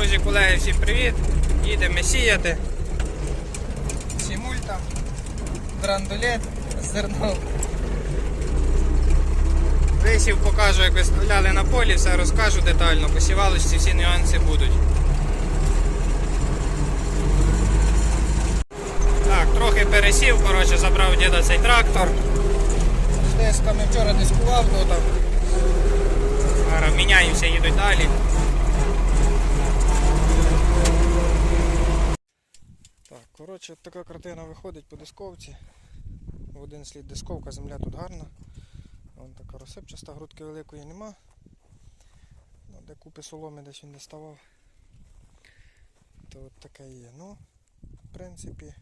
Друзі, колеги, всім привіт! Їдемо сіяти. Сімульта, драндулет, зерно. Висів покажу, як виставляли на полі, все розкажу детально, посівалочці всі нюанси будуть. Так, трохи пересів, коротше, забрав діда цей трактор. З дисками вчора дискував, то там. Зараз міняємося, їдуть далі. Так, коротше, така картина виходить по дисковці. В один слід дисковка, земля тут гарна. Вон така розсипчаста, грудки великої нема. Ну, де купи соломи десь він не ставав. То от таке є. Ну, в принципі,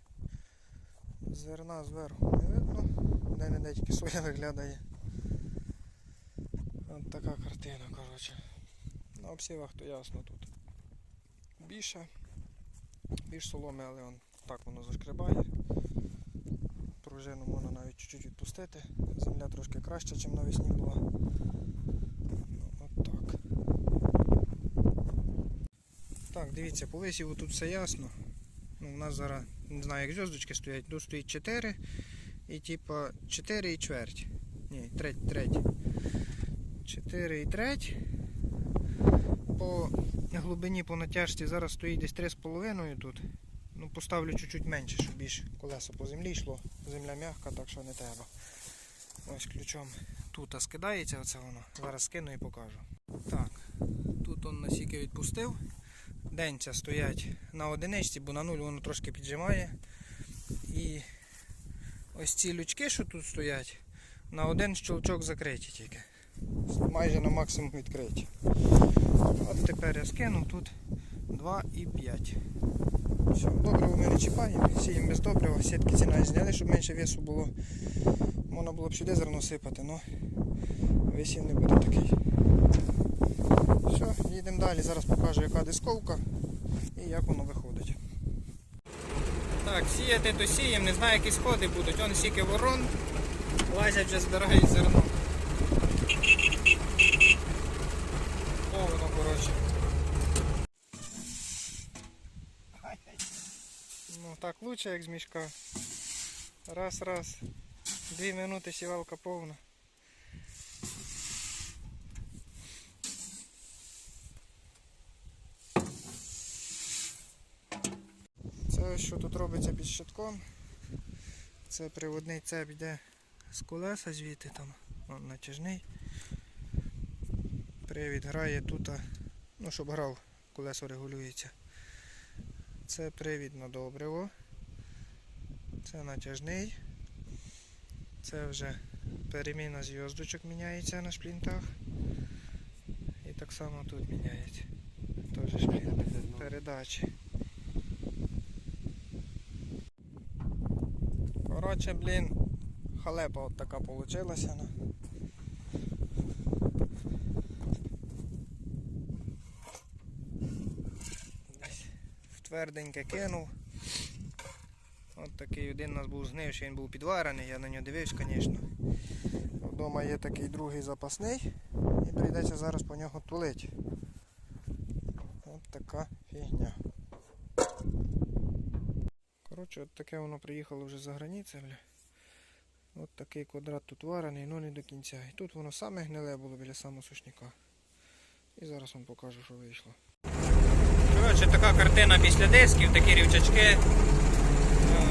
зерна зверху не видно. Де не тільки соя виглядає. От така картина, коротше. На обсівах то ясно тут. Більше. Більш соломи, але он так воно зашкребає. Пружину можна навіть чуть-чуть відпустити. Земля трошки краща, ніж навесні була. Ну, от так. Так, дивіться, по висіву тут все ясно. Ну, у нас зараз, не знаю, як зв'язочки стоять, тут стоїть 4 і типа 4 і чверть. Ні, треть, треть. 4 і треть. По глибині по натяжці зараз стоїть десь 3,5 тут. Поставлю чуть-чуть менше, щоб більш колесо по землі йшло. Земля м'яка, так що не треба. Ось ключом тут скидається оце воно. Зараз скину і покажу. Так, тут он насіки відпустив. Денця стоять на одиничці, бо на нуль воно трошки піджимає. І ось ці лючки, що тут стоять, на один щелчок закриті тільки. Майже на максимум відкриті. От тепер я скину тут 2,5. Все, добриво ми не чіпаємо, сіємо без добрива, сітки ціна зняли, щоб менше весу було. Можна було б сюди зерно сипати, але висів не буде такий. Все, їдемо далі, зараз покажу яка дисковка і як воно виходить. Так, сіяти то сіємо, не знаю які сходи будуть, он стільки ворон, лазять вже збирають зерно. Повно, коротше. Ну так лучше, як з мішка. Раз, раз. Дві минути сівалка повна. Це що тут робиться під щитком. Це приводний цеп йде з колеса звідти там, он натяжний. Привід грає тут, ну щоб грав, колесо регулюється. Це привід на добриво. Це натяжний. Це вже переміна зв'язочок міняється на шплінтах. І так само тут міняється. Теж шплінт передачі. Коротше, блін, халепа от така получилася. ну. Тверденьке кинув. Такий один у нас був згнивший, він був підварений, я на нього дивився, звісно. Вдома є такий другий запасний і прийдеться зараз по нього тулити. От така фігня. Коротше, от таке воно приїхало вже за границю, бля. От такий квадрат тут варений, ну не до кінця. І тут воно саме гниле було біля самого сушняка. І зараз вам покажу, що вийшло. Коротше, така картина після дисків, такі рівчачки. Ну,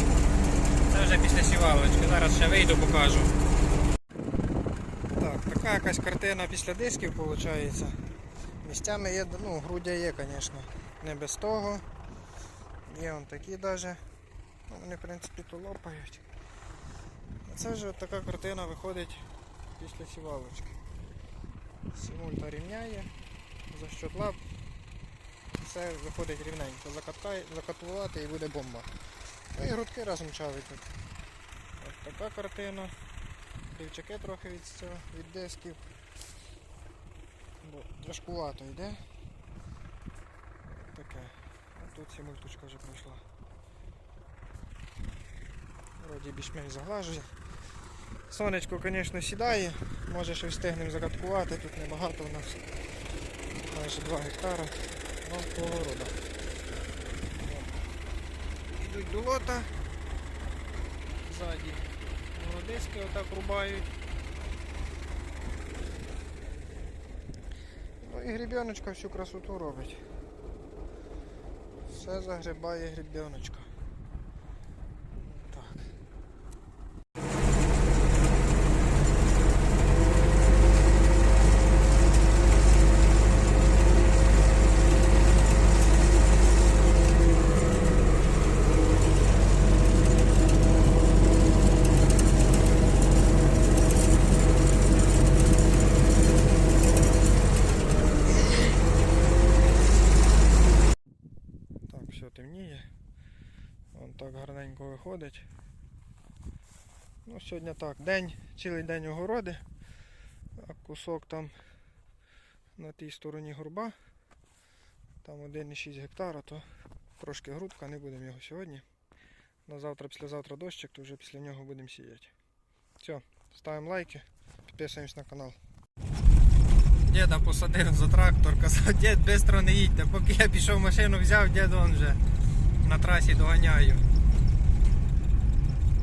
Це вже після сівалочки. Зараз ще вийду, покажу. Так, така якась картина після дисків виходить. Місцями є, ну, грудя є, звісно. Не без того. Є вон такі навіть. Ну, вони в принципі то лопають. Це вже така картина виходить після сівалочки. Сімульта рівняє, за що лап. Все виходить рівненько. Закаткай, закатувати і буде бомба. Ну і грудки разом чавить. Ось така картина. Рівчаки трохи від цього, від дисків. Бо тяжкувато йде. Таке. А тут сімульточка вже пройшла. Вроді більш-менш заглажує. Сонечко, звісно, сідає, може ще встигнемо закаткувати, тут небагато у нас. Майже 2 гектара. Вам по Йдуть до лота. Ззаді молодиськи отак рубають. Ну і гріб'яночка всю красоту робить. Все загрібає грібеночка. Так. Так, все темніє. Вон так гарненько виходить. Ну, сьогодні так, день, цілий день огороди, а кусок там на тій стороні горба. Там 1,6 гектара, то трошки грудка, не будемо його сьогодні. На завтра, післязавтра дощик, то вже після нього будемо сіяти. Все, ставимо лайки, підписуємось на канал. Діда посадив за трактор, казав, дід швидко не їдьте. Поки я пішов машину взяв, дід он вже на трасі доганяю.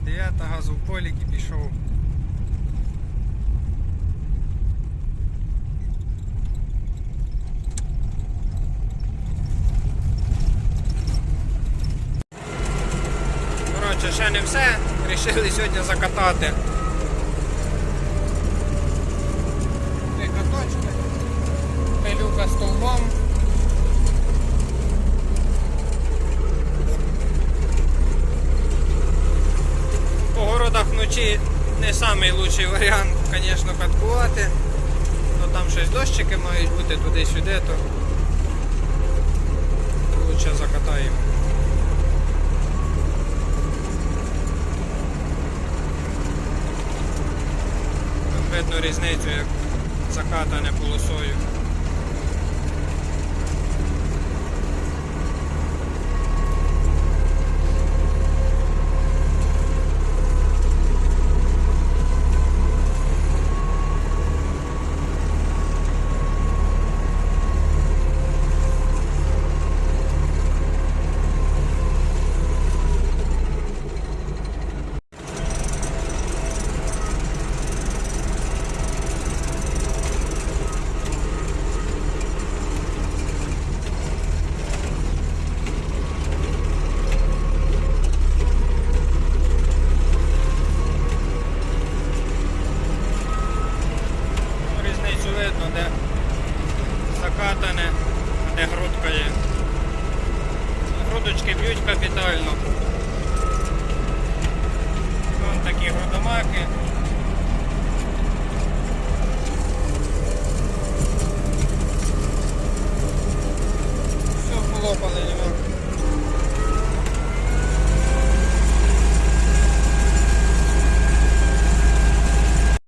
Дев'ята газу в полік і пішов. Коротше, ще не все. Рішили сьогодні закатати. Вночі не найкращий варіант, звісно, каткувати. Ну там щось дощики мають бути туди-сюди, то лучше закатаємо. Видно різницю, як закатане полосою.